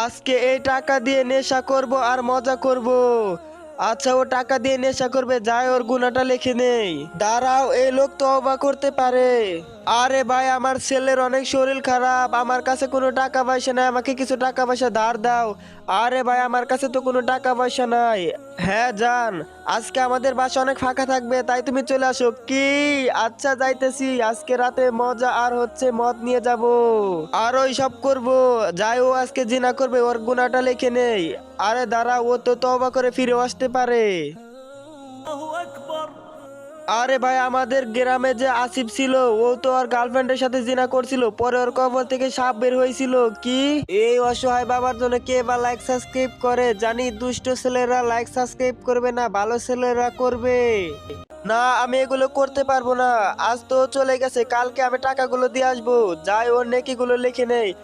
আজকে এই টাকা দিয়ে নেশা করব আর মজা করব। আচ্ছা ও টাকা দিয়ে নেশা করবে, যাই ওর গুণাটা লেখে নেই। দাঁড়াও, এই লোক তো অবাক করতে পারে। আরে ভাই, আমার ছেলের অনেক শরীর খারাপ, আমার কাছে কোনো টাকা পয়সা নাই, আমাকে কিছু টাকা পয়সা ধার দাও। আরে ভাই, আমার কাছে তো কোনো টাকা পয়সা নাই। হ্যাঁ যান। আজকে আমাদের বাসা অনেক ফাঁকা থাকবে, তাই তুমি চলে আসো। কি? আচ্ছা যাইতেছি। আজকে রাতে মজা আর হচ্ছে মদ নিয়ে যাব। আর ওই সব করব। যাই ও আজকে জিনা করবে, ওর গুণাটা লেখে নেই। আরে দাঁড়া ও তো তবা করে ফিরে আসতে পারে। আরে ভাই আমাদের গ্রামে যে আসিফ ছিল ও তো আর গার্লফ্রেন্ডের সাথে জিনা করছিল পরে ওর কবর থেকে সাপ বের হয়েছিল। কি? এই অসহায় বাবার জন্য কে বা লাইক সাবস্ক্রাইব করে? জানি দুষ্ট ছেলেরা লাইক সাবস্ক্রাইব করবে না ভালো ছেলেরা করবে। না আমি এগুলো করতে পারব না। আজ তো চলে গেছে কালকে আমি টাকাগুলো দিয়ে আসব। যাই ওর নেকিগুলো লিখে নেই।